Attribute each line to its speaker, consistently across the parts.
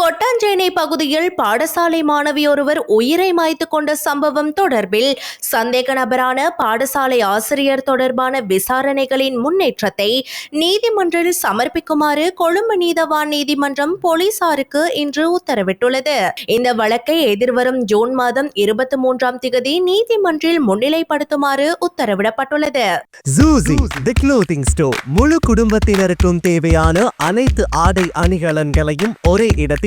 Speaker 1: கொட்டாஞ்சேனை பகுதியில் பாடசாலை மாணவி ஒருவர் உயிரை மாய்த்து கொண்ட சம்பவம் தொடர்பில் சந்தேக நபரான பாடசாலை ஆசிரியர் தொடர்பான விசாரணைகளின் முன்னேற்றத்தை நீதிமன்றில் சமர்ப்பிக்குமாறு கொழும்பு நீதவான் நீதிமன்றம் போலீசாருக்கு இன்று உத்தரவிட்டுள்ளது. இந்த வழக்கை எதிர்வரும் ஜூன் மாதம் இருபத்தி மூன்றாம் திகதி நீதிமன்றில் முன்னிலைப்படுத்துமாறு உத்தரவிடப்பட்டுள்ளது.
Speaker 2: ஸ்டோர் முழு குடும்பத்தினருக்கும் தேவையான அனைத்து ஆடை அணிகலன்களையும் ஒரே இடத்தில்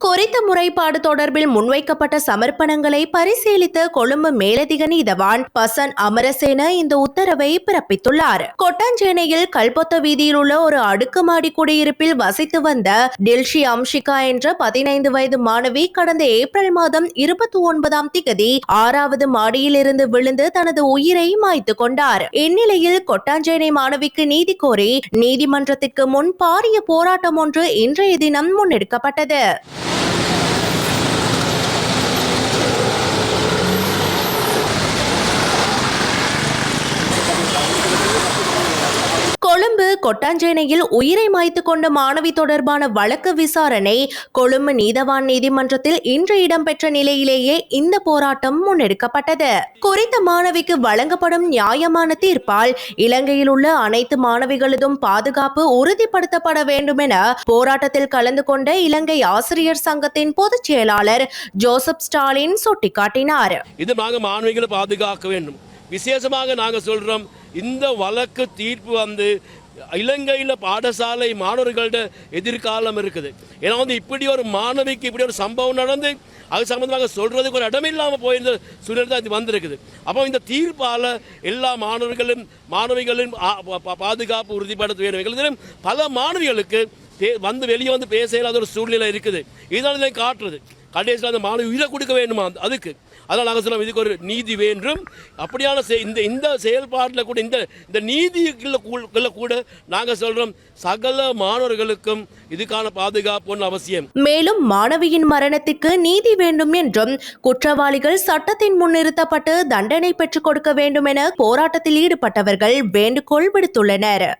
Speaker 1: குறித்த முறைப்பாடு தொடர்பில் முன்வைக்கப்பட்ட சமர்ப்பணங்களை பரிசீலித்த கொழும்பு மேலதிக நீதவான் பசன் அமரசேன இந்த உத்தரவை பிறப்பித்துள்ளார். கொட்டாஞ்சேனையில் கல்பொத்த வீதியில் உள்ள ஒரு அடுக்குமாடி குடியிருப்பில் வசித்து வந்த டில்ஷி அம்ஷிகா என்ற பதினைந்து வயது மாணவி கடந்த ஏப்ரல் மாதம் இருபத்தி ஒன்பதாம் திகதி ஆறாவது மாடியிலிருந்து விழுந்து தனது உயிரை மாய்த்து கொண்டார். இந்நிலையில் கொட்டாஞ்சேனை மாணவிக்கு நீதி கோரி நீதிமன்றத்திற்கு முன் பாரிய போராட்டம் ஒன்று இன்றைய தினம் முன்னெடுக்கப்பட்டது கொழும்பு கொட்டாஞ்சேனையில் உயிரை மாய்த்து கொண்ட மாணவி தொடர்பான வழக்கு விசாரணை கொழும்பு நீதவான் நீதிமன்றத்தில் இன்று இடம்பெற்ற நிலையிலேயே இந்த போராட்டம் முன்னெடுக்கப்பட்டது. குறித்த மாணவிக்கு வழங்கப்படும் நியாயமான தீர்ப்பால் இலங்கையில் உள்ள அனைத்து மாணவிகளதும் பாதுகாப்பு உறுதிப்படுத்தப்பட வேண்டும் என போராட்டத்தில் கலந்து கொண்ட இலங்கை ஆசிரியர் சங்கத்தின் பொதுச் செயலாளர் ஜோசப் ஸ்டாலின் சுட்டிக்காட்டினார்.
Speaker 3: இது நாங்கள் மாணவிகளை பாதுகாக்க வேண்டும். விசேஷமாக நாங்கள் சொல்கிறோம் இந்த வழக்கு தீர்ப்பு வந்து இலங்கையில் பாடசாலை மாணவர்கள்ட்ட எதிர்காலம் இருக்குது. ஏன்னா வந்து இப்படி ஒரு மாணவிக்கு இப்படி ஒரு சம்பவம் நடந்து அது சம்மந்தமாக சொல்கிறதுக்கு ஒரு இடம் இல்லாமல் போயிருந்த சூழ்நிலை தான் இது வந்திருக்குது. அப்போ இந்த தீர்ப்பால் எல்லா மாணவர்களும் மாணவிகளின் பாதுகாப்பு உறுதிப்படுத்த வேண்டும் பல மாணவிகளுக்கு பே- வந்து வெளியே வந்து பேச இயலாத ஒரு சூழ்நிலை இருக்குது. இதுதான் இதை காட்டுறது. கடைசியில் அந்த மாணவி உயிரை கொடுக்க வேண்டுமா? அந்த- அதுக்கு. அதனால் நாங்கள் சொல்லுவோம் இதுக்கு ஒரு நீதி வேண்டும். அப்படியான இந்த இந்த செயல்பாட்டில் கூட இந்த இந்த நீதிக்குள்ள கூட நாங்கள் சொல்கிறோம் சகல மாணவர்களுக்கும் இதுக்கான பாதுகாப்பு அவசியம்.
Speaker 1: மேலும் மாணவியின் மரணத்திற்கு நீதி வேண்டும் என்றும் குற்றவாளிகள் சட்டத்தின் முன் நிறுத்தப்பட்டு தண்டனை பெற்றுக் கொடுக்க வேண்டும் என போராட்டத்தில் ஈடுபட்டவர்கள் வேண்டுகோள் விடுத்துள்ளனர்.